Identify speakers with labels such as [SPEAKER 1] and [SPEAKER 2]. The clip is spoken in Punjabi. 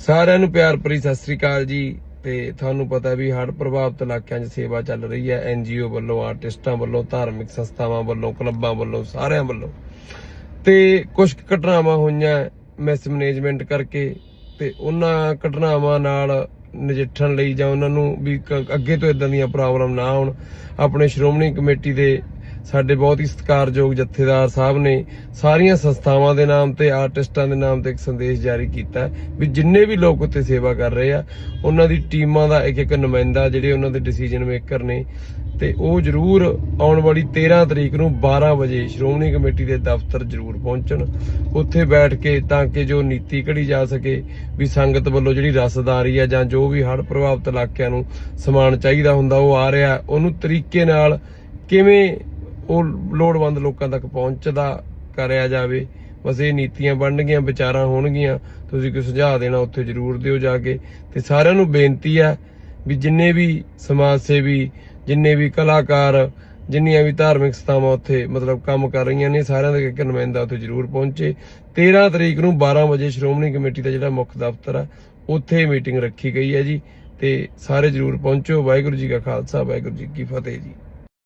[SPEAKER 1] ਸਾਰਿਆਂ ਨੂੰ ਪਿਆਰ ਭਰੀ ਸਤਿ ਸ੍ਰੀ ਅਕਾਲ ਜੀ ਤੇ ਤੁਹਾਨੂੰ ਪਤਾ ਵੀ ਹੜ੍ਹ ਪ੍ਰਭਾਵਿਤ ਇਲਾਕਿਆਂ 'ਚ ਸੇਵਾ ਚੱਲ ਰਹੀ ਹੈ। ਐਨਜੀਓ ਵੱਲੋਂ, ਆਰਟਿਸਟਾਂ ਵੱਲੋਂ, ਧਾਰਮਿਕ ਸੰਸਥਾਵਾਂ ਵੱਲੋਂ, ਕਲੱਬਾਂ ਵੱਲੋਂ, ਸਾਰਿਆਂ ਵੱਲੋਂ। ਤੇ ਕੁਝ ਘਟਨਾਵਾਂ ਹੋਈਆਂ ਮਿਸ ਮੈਨੇਜਮੈਂਟ ਕਰਕੇ ਤੇ ਉਹਨਾਂ ਘਟਨਾਵਾਂ ਨਾਲ ਨਜਿੱਠਣ ਲਈ ਜਾਂ ਉਹਨਾਂ ਨੂੰ ਵੀ ਅੱਗੇ ਤੋਂ ਇਦਾਂ ਦੀਆਂ ਪ੍ਰੋਬਲਮ ਨਾ ਆਉਣ, ਆਪਣੇ ਸ਼੍ਰੋਮਣੀ ਕਮੇਟੀ ਦੇ ਸਾਡੇ ਬਹੁਤ ਹੀ ਸਤਿਕਾਰਯੋਗ ਜਥੇਦਾਰ ਸਾਹਿਬ ਨੇ ਸਾਰੀਆਂ ਸੰਸਥਾਵਾਂ ਦੇ ਨਾਮ ਤੇ, ਆਰਟਿਸਟਾਂ ਦੇ ਨਾਮ ਤੇ ਇੱਕ ਸੰਦੇਸ਼ ਜਾਰੀ ਕੀਤਾ ਵੀ ਜਿੰਨੇ ਵੀ ਲੋਕ ਉੱਥੇ ਸੇਵਾ ਕਰ ਰਹੇ ਆ, ਉਹਨਾਂ ਦੀ ਟੀਮਾਂ ਦਾ ਇੱਕ ਇੱਕ ਨੁਮਾਇੰਦਾ ਜਿਹੜੇ ਉਹਨਾਂ ਦੇ ਡਿਸੀਜਨ ਮੇਕਰ ਨੇ ਤੇ ਉਹ ਜ਼ਰੂਰ ਆਉਣ ਵਾਲੀ 13 ਤਰੀਕ ਨੂੰ 12 ਵਜੇ ਸ਼੍ਰੋਮਣੀ ਕਮੇਟੀ ਦੇ ਦਫ਼ਤਰ ਜ਼ਰੂਰ ਪਹੁੰਚਣ। ਉੱਥੇ ਬੈਠ ਕੇ ਤਾਂ ਕਿ ਜੋ ਨੀਤੀ ਘੜੀ ਜਾ ਸਕੇ ਵੀ ਸੰਗਤ ਵੱਲੋਂ ਜਿਹੜੀ ਰਸਦਾਰੀ ਆ ਜਾਂ ਜੋ ਵੀ ਹੜ੍ਹ ਪ੍ਰਭਾਵਿਤ ਇਲਾਕਿਆਂ ਨੂੰ ਸਮਾਨ ਚਾਹੀਦਾ ਹੁੰਦਾ ਉਹ ਆ ਰਿਹਾ, ਉਹਨੂੰ ਤਰੀਕੇ ਨਾਲ ਕਿਵੇਂ ਉਹ ਲੋੜਵੰਦ ਲੋਕਾਂ ਤੱਕ ਪਹੁੰਚਦਾ ਕਰਿਆ ਜਾਵੇ। ਬਸ ਇਹ ਨੀਤੀਆਂ ਬਣਨਗੀਆਂ, ਵਿਚਾਰਾਂ ਹੋਣਗੀਆਂ। ਤੁਸੀਂ ਕੋਈ ਸੁਝਾਅ ਦੇਣਾ ਉੱਥੇ ਜ਼ਰੂਰ ਦਿਓ ਜਾ ਕੇ। ਤੇ ਸਾਰਿਆਂ ਨੂੰ ਬੇਨਤੀ ਆ ਵੀ ਜਿੰਨੇ ਵੀ ਸਮਾਜ ਸੇਵੀ, ਜਿੰਨੇ ਵੀ ਕਲਾਕਾਰ, ਜਿੰਨੀਆਂ ਵੀ ਧਾਰਮਿਕ ਸੰਸਥਾਵਾਂ ਉੱਥੇ ਮਤਲਬ ਕੰਮ ਕਰ ਰਹੀਆਂ ਨੇ, ਸਾਰਿਆਂ ਦਾ ਇੱਕ ਨੁਮਾਇੰਦਾ ਉੱਥੇ ਜ਼ਰੂਰ ਪਹੁੰਚੇ। 13 ਤਰੀਕ ਨੂੰ 12 ਵਜੇ ਸ਼੍ਰੋਮਣੀ ਕਮੇਟੀ ਦਾ ਜਿਹੜਾ ਮੁੱਖ ਦਫ਼ਤਰ ਆ, ਉੱਥੇ ਮੀਟਿੰਗ ਰੱਖੀ ਗਈ ਹੈ ਜੀ। ਤੇ ਸਾਰੇ ਜ਼ਰੂਰ ਪਹੁੰਚੋ। ਵਾਹਿਗੁਰੂ ਜੀ ਕਾ ਖਾਲਸਾ, ਵਾਹਿਗੁਰੂ ਜੀ ਕੀ ਫਤਿਹ ਜੀ।